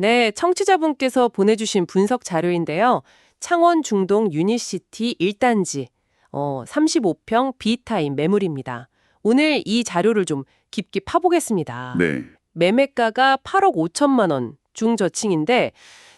네, 청취자분께서 보내주신 분석 자료인데요. 창원 중동 유니시티 1단지 어, 35평 B타임 매물입니다. 오늘 이 자료를 좀 깊게 파보겠습니다. 네. 매매가가 8억 5천만 원 중저층인데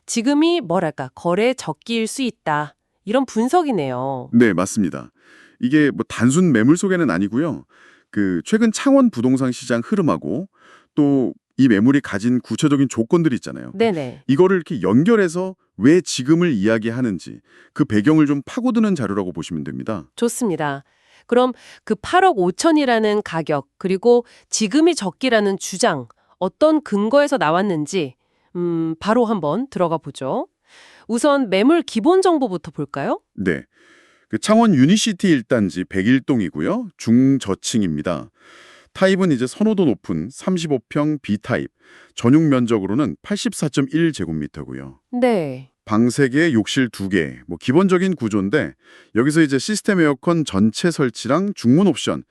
지금이 뭐랄까 거래 적기일 수 있다. 이런 분석이네요. 네, 맞습니다. 이게 뭐 단순 매물 소개는 아니고요. 그 최근 창원 부동산 시장 흐름하고 또 이 매물이 가진 구체적인 조건들이 있잖아요. 네네. 이거를 이렇게 연결해서 왜 지금을 이야기하는지 그 배경을 좀 파고드는 자료라고 보시면 됩니다. 좋습니다. 그럼 그 8억 5천이라는 가격 그리고 지금이 적기라는 주장 어떤 근거에서 나왔는지 음, 바로 한번 들어가 보죠. 우선 매물 기본 정보부터 볼까요? 네. 그 창원 유니시티 1단지 101동이고요. 중저층입니다. 타입은 이제 선호도 높은 35평 B타입. 전용 면적으로는 84.1제곱미터고요. 네. 방 3개, 욕실 2개. 뭐 기본적인 구조인데 여기서 이제 시스템 에어컨 전체 설치랑 중문 옵션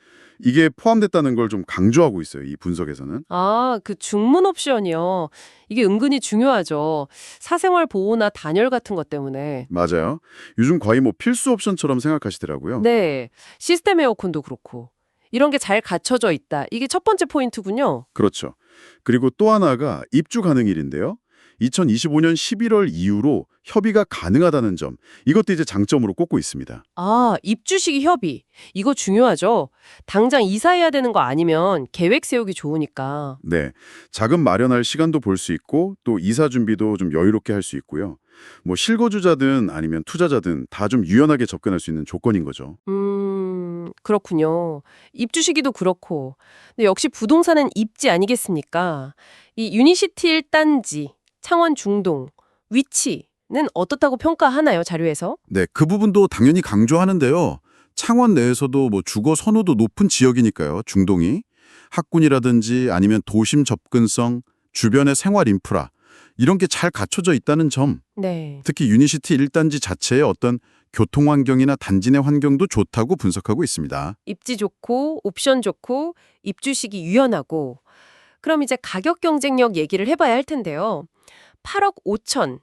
이게 포함됐다는 걸 좀 강조하고 있어요. 이 분석에서는. 아, 그 중문 옵션이요. 이게 은근히 중요하죠. 사생활 보호나 단열 같은 것 때문에. 맞아요. 요즘 거의 뭐 필수 옵션처럼 생각하시더라고요. 네. 시스템 에어컨도 그렇고. 이런 게 잘 갖춰져 있다. 이게 첫 번째 포인트군요. 그렇죠. 그리고 또 하나가 입주 가능일인데요. 2025년 11월 이후로 협의가 가능하다는 점. 이것도 이제 장점으로 꼽고 있습니다. 아, 입주 시기 협의. 이거 중요하죠. 당장 이사해야 되는 거 아니면 계획 세우기 좋으니까. 네. 자금 마련할 시간도 볼 수 있고 또 이사 준비도 좀 여유롭게 할 수 있고요. 뭐 실거주자든 아니면 투자자든 다 좀 유연하게 접근할 수 있는 조건인 거죠. 음, 그렇군요. 입주 시기도 그렇고. 근데 역시 부동산은 입지 아니겠습니까? 이 유니시티 1단지, 창원 중동, 위치는 어떻다고 평가하나요, 자료에서? 네, 그 부분도 당연히 강조하는데요. 창원 내에서도 뭐 주거 선호도 높은 지역이니까요. 중동이 학군이라든지 아니면 도심 접근성, 주변의 생활 인프라 이런 게 잘 갖춰져 있다는 점. 네. 특히 유니시티 1단지 자체의 어떤 교통 환경이나 단지 내 환경도 좋다고 분석하고 있습니다. 입지 좋고, 옵션 좋고, 입주 시기 유연하고. 그럼 이제 가격 경쟁력 얘기를 해봐야 할 텐데요. 8억 5천.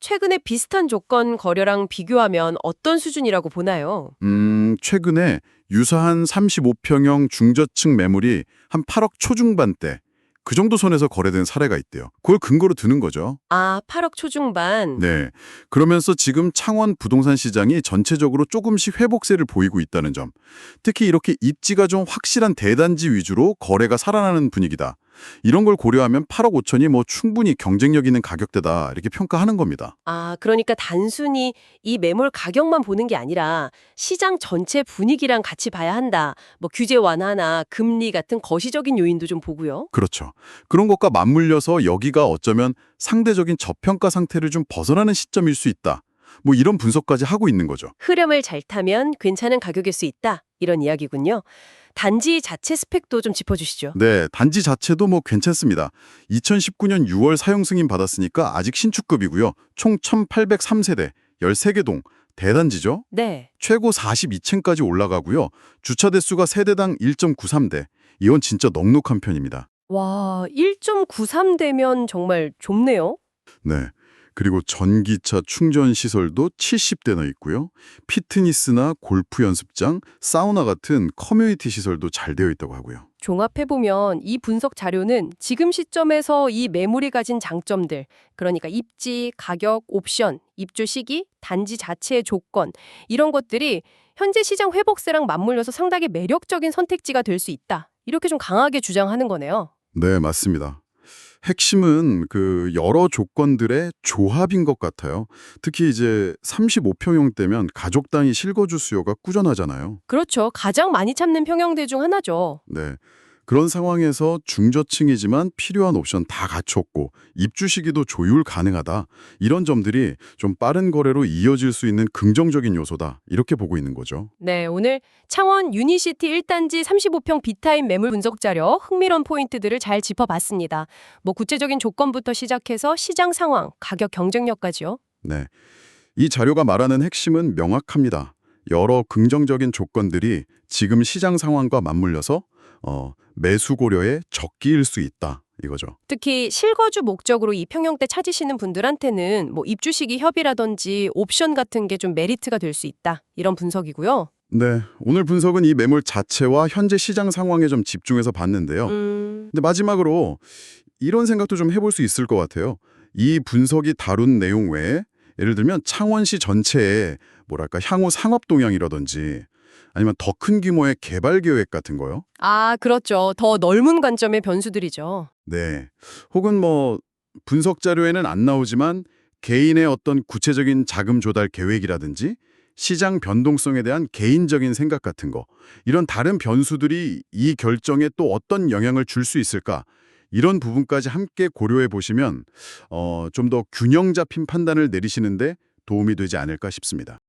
최근에 비슷한 조건 거래랑 비교하면 어떤 수준이라고 보나요? 음, 최근에 유사한 35평형 중저층 매물이 한 8억 초중반대 그 정도 선에서 거래된 사례가 있대요. 그걸 근거로 드는 거죠. 아, 8억 초중반. 네. 그러면서 지금 창원 부동산 시장이 전체적으로 조금씩 회복세를 보이고 있다는 점. 특히 이렇게 입지가 좀 확실한 대단지 위주로 거래가 살아나는 분위기다. 이런 걸 고려하면 8억 5천이 뭐 충분히 경쟁력 있는 가격대다 이렇게 평가하는 겁니다. 아, 그러니까 단순히 이 매물 가격만 보는 게 아니라 시장 전체 분위기랑 같이 봐야 한다. 뭐 규제 완화나 금리 같은 거시적인 요인도 좀 보고요. 그렇죠. 그런 것과 맞물려서 여기가 어쩌면 상대적인 저평가 상태를 좀 벗어나는 시점일 수 있다. 뭐 이런 분석까지 하고 있는 거죠. 흐름을 잘 타면 괜찮은 가격일 수 있다. 이런 이야기군요. 단지 자체 스펙도 좀 짚어주시죠. 네, 단지 자체도 뭐 괜찮습니다. 2019년 6월 사용 승인 받았으니까 아직 신축급이고요. 총 1803세대, 13개 동, 대단지죠? 네. 최고 42층까지 올라가고요. 주차 대수가 세대당 1.93대. 이건 진짜 넉넉한 편입니다. 와, 1.93대면 정말 좁네요. 네. 그리고 전기차 충전 시설도 70대나 있고요. 피트니스나 골프 연습장, 사우나 같은 커뮤니티 시설도 잘 되어 있다고 하고요. 종합해보면 이 분석 자료는 지금 시점에서 이 매물이 가진 장점들, 그러니까 입지, 가격, 옵션, 입주 시기, 단지 자체의 조건, 이런 것들이 현재 시장 회복세랑 맞물려서 상당히 매력적인 선택지가 될 수 있다. 이렇게 좀 강하게 주장하는 거네요. 네, 맞습니다. 핵심은 그 여러 조건들의 조합인 것 같아요. 특히 이제 35평형대면 가족 단위 실거주 수요가 꾸준하잖아요. 그렇죠. 가장 많이 찾는 평형대 중 하나죠. 네. 그런 상황에서 중저층이지만 필요한 옵션 다 갖췄고 입주 시기도 조율 가능하다. 이런 점들이 좀 빠른 거래로 이어질 수 있는 긍정적인 요소다. 이렇게 보고 있는 거죠. 네, 오늘 창원 유니시티 1단지 35평 비타임 매물 분석 자료 흥미로운 포인트들을 잘 짚어봤습니다. 뭐 구체적인 조건부터 시작해서 시장 상황, 가격 경쟁력까지요. 네. 이 자료가 말하는 핵심은 명확합니다. 여러 긍정적인 조건들이 지금 시장 상황과 맞물려서 어, 매수 고려에 적기일 수 있다 이거죠. 특히 실거주 목적으로 이 평형대 찾으시는 분들한테는 뭐 입주 시기 협의라든지 옵션 같은 게 좀 메리트가 될 수 있다. 이런 분석이고요. 네, 오늘 분석은 이 매물 자체와 현재 시장 상황에 좀 집중해서 봤는데요. 음, 근데 마지막으로 이런 생각도 좀 해볼 수 있을 것 같아요. 이 분석이 다룬 내용 외에 예를 들면 창원시 전체에 뭐랄까 향후 상업 동향이라든지 아니면 더 큰 규모의 개발 계획 같은 거요. 아, 그렇죠. 더 넓은 관점의 변수들이죠. 네. 혹은 뭐 분석 자료에는 안 나오지만 개인의 어떤 구체적인 자금 조달 계획이라든지 시장 변동성에 대한 개인적인 생각 같은 거 이런 다른 변수들이 이 결정에 또 어떤 영향을 줄 수 있을까 이런 부분까지 함께 고려해 보시면 어, 좀 더 균형 잡힌 판단을 내리시는데 도움이 되지 않을까 싶습니다.